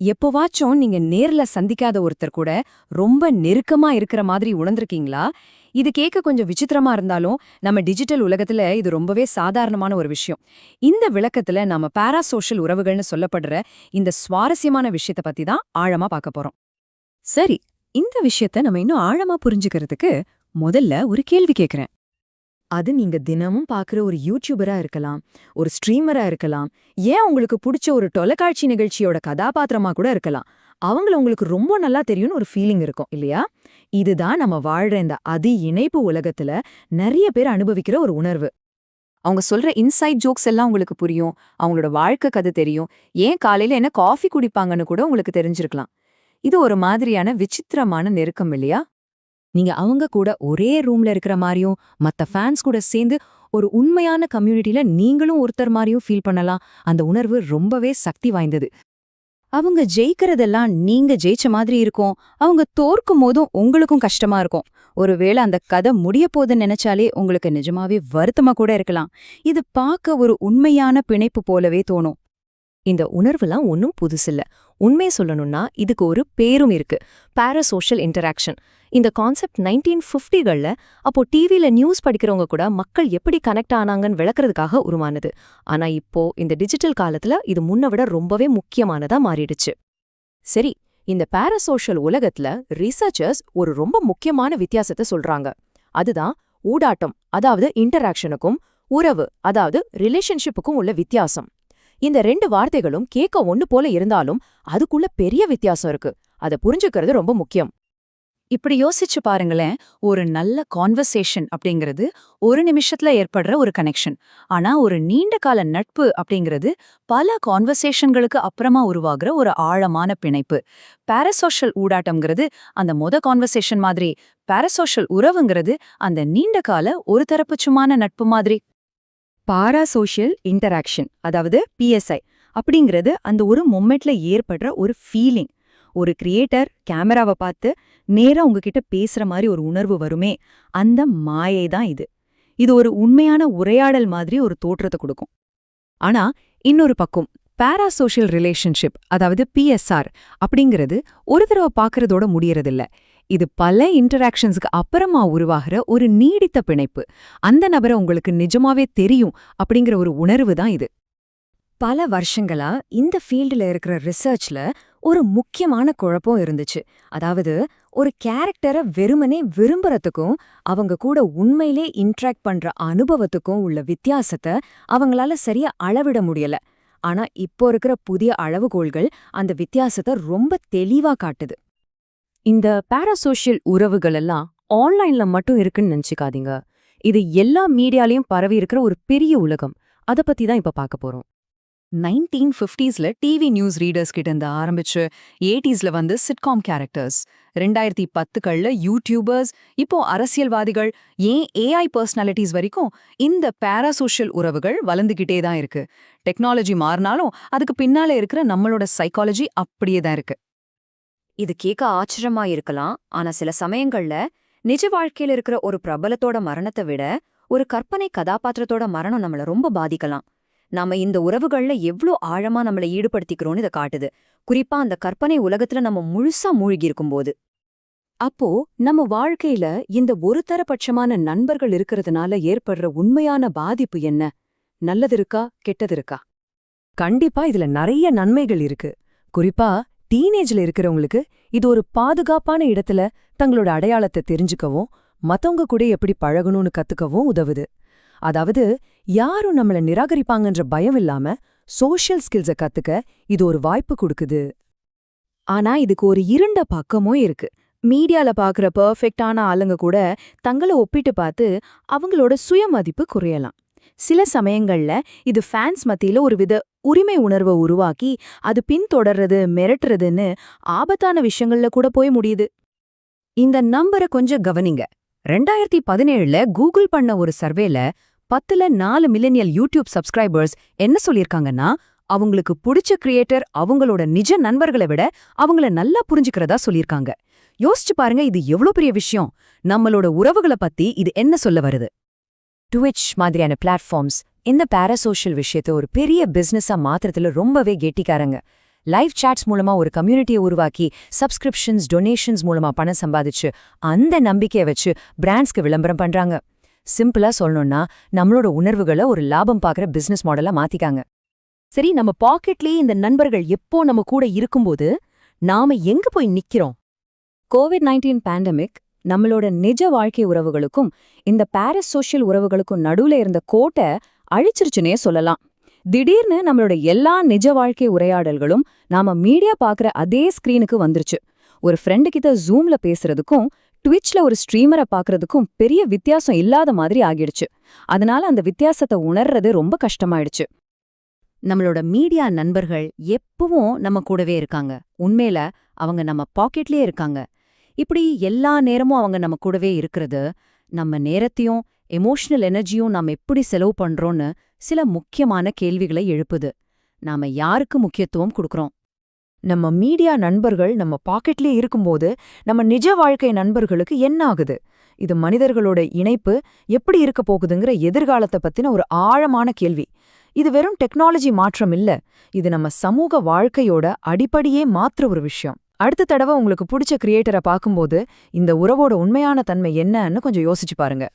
எப்போவாச்சும் நீங்க நேர்ல சந்திக்காத ஒருத்தர் கூட ரொம்ப நெருக்கமா இருக்கிற மாதிரி உணர்ந்திருக்கீங்களா? இது கேட்க கொஞ்சம் விசித்திரமா இருந்தாலும் நம்ம டிஜிட்டல் உலகத்துல இது ரொம்பவே சாதாரணமான ஒரு விஷயம். இந்த விளக்கத்துல நாம பாராசோஷியல் உறவுகள்னு சொல்லப்படுற இந்த சுவாரஸ்யமான விஷயத்த பத்தி தான் ஆழமா பார்க்க போறோம். சரி இந்த விஷயத்த நம்ம இன்னும் ஆழமா புரிஞ்சுக்கிறதுக்கு முதல்ல ஒரு கேள்வி கேட்கிறேன் அது நீங்க தினமும் பாக்குற ஒரு யூடியூபரா இருக்கலாம் ஒரு ஸ்ட்ரீமரா இருக்கலாம் ஏன் உங்களுக்கு பிடிச்ச ஒரு தொலைக்காட்சி நிகழ்ச்சியோட கதாபாத்திரமா கூட இருக்கலாம். அவங்கள உங்களுக்கு ரொம்ப நல்லா தெரியும்னு ஒரு ஃபீலிங் இருக்கும் இல்லையா? இதுதான் நம்ம வாழ்ற இந்த அதி இணைப்பு உலகத்துல நிறைய பேர் அனுபவிக்கிற ஒரு உணர்வு. அவங்க சொல்ற இன்சைட் ஜோக்ஸ் எல்லாம் உங்களுக்கு புரியும் அவங்களோட வாழ்க்கை கதை தெரியும் ஏன் காலையில என்ன காஃபி குடிப்பாங்கன்னு கூட உங்களுக்கு தெரிஞ்சிருக்கலாம். இது ஒரு மாதிரியான விசித்திரமான நெருக்கம் இல்லையா? நீங்க அவங்க கூட ஒரே ரூம்ல இருக்கிற மாதிரியும் மத்த ஃபேன்ஸ் கூட சேர்ந்து ஒரு உண்மையான கம்யூனிட்டில நீங்களும் ஒருத்தர் மாதிரியும் ஃபீல் பண்ணலாம். அந்த உணர்வு ரொம்பவே சக்தி வாய்ந்தது. அவங்க ஜெயிக்கிறதெல்லாம் நீங்க ஜெயிச்ச மாதிரி இருக்கும். அவங்க தோற்கும் போதும் உங்களுக்கும் கஷ்டமா இருக்கும். ஒருவேளை அந்த கதை முடிய போதுன்னு நினைச்சாலே உங்களுக்கு நிஜமாவே வருத்தமா கூட இருக்கலாம். இது பார்க்க ஒரு உண்மையான பிணைப்பு போலவே தோணும். இந்த உணர்வுலாம் ஒன்றும் புதுசில்ல உண்மையை சொல்லணும்னா இதுக்கு ஒரு பேரும் இருக்கு. பாரசோஷியல் இன்டராக்ஷன் இந்த கான்செப்ட் நைன்டீன் ஃபிஃப்டிகளில் அப்போ டிவியில் நியூஸ் படிக்கிறவங்க கூட மக்கள் எப்படி கனெக்ட் ஆனாங்கன்னு விளக்குறதுக்காக உருவானது. ஆனா இப்போ இந்த டிஜிட்டல் காலத்துல இது முன்ன விட ரொம்பவே முக்கியமானதா மாறிடுச்சு. சரி இந்த பாரசோஷியல் உலகத்துல ரிசர்ச்சர்ஸ் ஒரு ரொம்ப முக்கியமான வித்தியாசத்தை சொல்றாங்க. அதுதான் ஊடாட்டம் அதாவது இன்டராக்ஷனுக்கும் உறவு அதாவது ரிலேஷன்ஷிப்புக்கும் உள்ள வித்தியாசம். இந்த ரெண்டு வார்த்தைகளும் கேட்க ஒன்னு போல இருந்தாலும் அதுக்குள்ள பெரிய வித்தியாசம் இருக்கு. அதை புரிஞ்சுக்கிறது ரொம்ப முக்கியம். இப்படி யோசிச்சு பாருங்களேன் ஒரு நல்ல கான்வர்சேஷன் அப்படிங்கிறது ஒரு நிமிஷத்துல ஏற்படுற ஒரு கனெக்ஷன் ஆனா ஒரு நீண்ட கால நட்பு அப்படிங்கிறது பல கான்வர்சேஷன்களுக்கு அப்புறமா உருவாகிற ஒரு ஆழமான பிணைப்பு. பாரசோஷியல் ஊடாட்டம்ங்கிறது அந்த மொத கான்வர்சேஷன் மாதிரி பாரசோஷியல் உறவுங்கிறது அந்த நீண்ட கால ஒரு தரப்புச்சுமான நட்பு மாதிரி. பாராசோஷியல் இன்டராக்ஷன் அதாவது பிஎஸ்ஐ அப்படிங்கிறது அந்த ஒரு மொமெண்ட்ல ஏற்படுற ஒரு ஃபீலிங் ஒரு கிரியேட்டர் கேமராவை பார்த்து நேரா உங்ககிட்ட பேசுற மாதிரி ஒரு உணர்வு வருமே அந்த மாயை தான் இது. இது ஒரு உண்மையான உரையாடல் மாதிரி ஒரு தோற்றத்தை கொடுக்கும். ஆனா இன்னொரு பக்கம் பாராசோஷியல் ரிலேஷன்ஷிப் அதாவது பிஎஸ்ஆர் அப்படிங்கிறது ஒரு தடவை பார்க்கறதோட முடியறதில்ல. இது பல இன்டராக்ஷன்ஸுக்கு அப்புறமா உருவாகிற ஒரு நீடித்த பிணைப்பு. அந்த நபரை உங்களுக்கு நிஜமாவே தெரியும் அப்படிங்கிற ஒரு உணர்வு தான் இது. பல வருஷங்களா இந்த ஃபீல்டுல இருக்கிற ரிசர்ச்ல ஒரு முக்கியமான குழப்பம் இருந்துச்சு. அதாவது ஒரு கேரக்டரை வெறுமனே விரும்புறதுக்கும் அவங்க கூட உண்மையிலே இன்ட்ராக்ட் பண்ற அனுபவத்துக்கும் உள்ள வித்தியாசத்தை அவங்களால சரியா அளவிட முடியல. ஆனா இப்போ இருக்கிற புதிய அளவுகோல்கள் அந்த வித்தியாசத்தை ரொம்ப தெளிவா காட்டுது. இந்த பாராசோஷியல் உறவுகள் எல்லாம் ஆன்லைன்ல மட்டும் இருக்குன்னு நினைச்சுக்காதீங்க. இது எல்லா மீடியாலையும் பரவி இருக்கிற ஒரு பெரிய உலகம். அத பத்தி தான் இப்ப பார்க்க போறோம். நைன்டீன் ஃபிஃப்டீஸ்ல டிவி நியூஸ் ரீடர்ஸ் கிட்ட இருந்து ஆரம்பிச்சு எயிட்டிஸ்ல வந்து சிட்காம் கேரக்டர்ஸ் ரெண்டாயிரத்தி பத்துக்கள்ல யூடியூபர்ஸ் இப்போ அரசியல்வாதிகள் ஏன் ஏஐ பர்சனாலிட்டிஸ் வரைக்கும் இந்த பாராசோஷியல் உறவுகள் வளர்ந்துகிட்டே தான் இருக்கு. டெக்னாலஜி மாறினாலும் அதுக்கு பின்னால இருக்கிற நம்மளோட சைக்காலஜி அப்படியே தான் இருக்கு. இது கேட்க ஆச்சரியமா இருக்கலாம். ஆனா சில சமயங்கள்ல நிஜ வாழ்க்கையில இருக்கிற ஒரு பிரபலத்தோட மரணத்தை விட ஒரு கற்பனை கதாபாத்திரத்தோட மரணம் நம்மள ரொம்ப பாதிக்கலாம். நாம இந்த உறவுகள்ல எவ்ளோ ஆழமா நம்மள ஈடுபடுத்திக்கிறோம்னு இதை காட்டுது. குறிப்பா அந்த கற்பனை உலகத்துல நம்ம முழுசா மூழ்கி இருக்கும்போது. அப்போ நம்ம வாழ்க்கையில இந்த ஒரு தரபட்சமான நண்பர்கள் இருக்கிறதுனால ஏற்படுற உண்மையான பாதிப்பு என்ன? நல்லது இருக்கா கெட்டது இருக்கா? கண்டிப்பா இதுல நிறைய நன்மைகள் இருக்கு. குறிப்பா டீனேஜ்ல இருக்கிறவங்களுக்கு இது ஒரு பாதுகாப்பான இடத்துல தங்களோட அடையாளத்தை தெரிஞ்சுக்கவும் மத்தவங்க கூட எப்படி பழகணும்னு கத்துக்கவும் உதவுது. அதாவது யாரும் நம்மள நிராகரிப்பாங்கன்ற பயம் இல்லாம சோஷியல் ஸ்கில்ஸ கத்துக்க இது ஒரு வாய்ப்பு கொடுக்குது. ஆனா இதுக்கு ஒரு இருண்ட பக்கமும் இருக்கு. மீடியால பாக்குற பர்ஃபெக்டான ஆளுங்க கூட தங்களை ஒப்பிட்டு பார்த்து அவங்களோட சுயமதிப்பு குறையலாம். சில சமயங்கள்ல இது ஃபேன்ஸ் மத்தியில ஒரு வித உரிமை உணர்வை உருவாக்கி அது பின்தொடர்றது மிரட்டுறதுன்னு ஆபத்தான விஷயங்கள்ல கூட போய் முடியுது. இந்த நம்பரை கொஞ்சம் கவனிங்க. ரெண்டாயிரத்தி பதினேழுல கூகுள் பண்ண ஒரு சர்வேல பத்துல நாலு மில்லினியல் யூடியூப் சப்ஸ்கிரைபர்ஸ் என்ன சொல்லியிருக்காங்கன்னா அவங்களுக்கு புடிச்ச கிரியேட்டர் அவங்களோட நிஜ நண்பர்களை விட அவங்கள நல்லா புரிஞ்சுக்கிறதா சொல்லியிருக்காங்க யோசிச்சு பாருங்க இது எவ்ளோ பெரிய விஷயம். நம்மளோட உறவுகளை பத்தி இது என்ன சொல்ல வருது? ட்விட்ச் மாதிரியான பிளாட்ஃபார்ம்ஸ் இந்த பாராசோஷியல் விஷயத்த ஒரு பெரிய பிசினஸா மாத்திரத்தில் ரொம்பவே கெட்டிக்காரங்க. லைவ் சாட்ஸ் மூலமா ஒரு கம்யூனிட்டியை உருவாக்கி சப்ஸ்கிரிப்ஷன்ஸ் டொனேஷன்ஸ் மூலமா பணம் சம்பாதிச்சு அந்த நம்பிக்கையை வச்சு பிராண்ட்ஸ்க்கு விளம்பரம் பண்றாங்க. சிம்பிளா சொல்லணும்னா நம்மளோட உணர்வுகளை ஒரு லாபம் பார்க்குற பிசினஸ் மாடலா மாத்திக்காங்க. சரி நம்ம பாக்கெட்லயே இந்த நண்பர்கள் எப்போ நம்ம கூட இருக்கும்போது நாம எங்க போய் நிக்கிறோம்? கோவிட் நைன்டீன் பேண்டமிக் நம்மளோட நிஜ வாழ்க்கை உறவுகளுக்கும் இந்த பாரிஸ் சோஷியல் உறவுகளுக்கும் நடுவுல இருந்த கோட்டை அழிச்சிருச்சுனே சொல்லலாம். திடீர்னு நம்மளோட எல்லா நிஜ வாழ்க்கை உரையாடல்களும் நாம மீடியா பார்க்குற அதே ஸ்க்ரீனுக்கு வந்துருச்சு. ஒரு ஃப்ரெண்டு கிட்ட ஜூம்ல பேசுறதுக்கும் ட்விட்ச்ல ஒரு ஸ்ட்ரீமரை பார்க்கறதுக்கும் பெரிய வித்தியாசம் இல்லாத மாதிரி ஆகிடுச்சு. அதனால அந்த வித்தியாசத்தை உணர்றது ரொம்ப கஷ்டமாயிடுச்சு. நம்மளோட மீடியா நண்பர்கள் எப்பவும் நம்ம கூடவே இருக்காங்க. உண்மையில அவங்க நம்ம பாக்கெட்லயே இருக்காங்க. இப்படி எல்லா நேரமும் அவங்க நம்ம கூடவே இருக்கிறது. நம்ம நேரத்தையும் எமோஷனல் எனர்ஜியும் நாம எப்படி செலவு பண்றோம்னு சில முக்கியமான கேள்விகளை எழுப்புது. நாம யாருக்கு முக்கியத்துவம் கொடுக்கறோம்? நம்ம மீடியா நண்பர்கள் நம்ம பாக்கெட்லயே இருக்கும்போது நம்ம நிஜ வாழ்க்கை நண்பர்களுக்கு என்ன ஆகுது? இது மனிதர்களோட இணைப்பு எப்படி இருக்க போகுதுங்கிற எதிர்காலத்தை பத்தின ஒரு ஆழமான கேள்வி. இது வெறும் டெக்னாலஜி மாற்றம் இல்ல. இது நம்ம சமூக வாழ்க்கையோட அடிப்படையே மாற்ற ஒரு விஷயம். அடுத்த தடவை உங்களுக்கு பிடிச்ச கிரியேட்டரை பார்க்கும்போது இந்த உறவோட உண்மையான தன்மை என்னன்னு கொஞ்சம் யோசிச்சு பாருங்க.